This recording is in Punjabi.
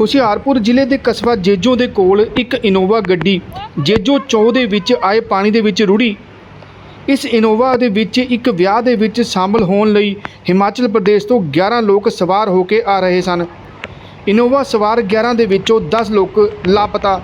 ਹੁਸ਼ਿਆਰਪੁਰ ਜ਼ਿਲ੍ਹੇ ਦੇ ਕਸਬਾ ਜੇਜੋ ਦੇ ਕੋਲ ਇੱਕ ਇਨੋਵਾ ਗੱਡੀ ਜੇਜੋ ਚੌਂ ਦੇ ਵਿੱਚ ਆਏ ਪਾਣੀ ਦੇ ਵਿੱਚ ਰੁੜੀ। ਇਸ ਇਨੋਵਾ ਦੇ ਵਿੱਚ ਇੱਕ ਵਿਆਹ ਦੇ ਵਿੱਚ ਸ਼ਾਮਲ ਹੋਣ ਲਈ ਹਿਮਾਚਲ ਪ੍ਰਦੇਸ਼ ਤੋਂ 11 ਲੋਕ ਸਵਾਰ ਹੋ ਕੇ ਆ ਰਹੇ ਸਨ। ਇਨੋਵਾ ਸਵਾਰ 11 ਦੇ ਵਿੱਚੋਂ 10 ਲੋਕ ਲਾਪਤਾ।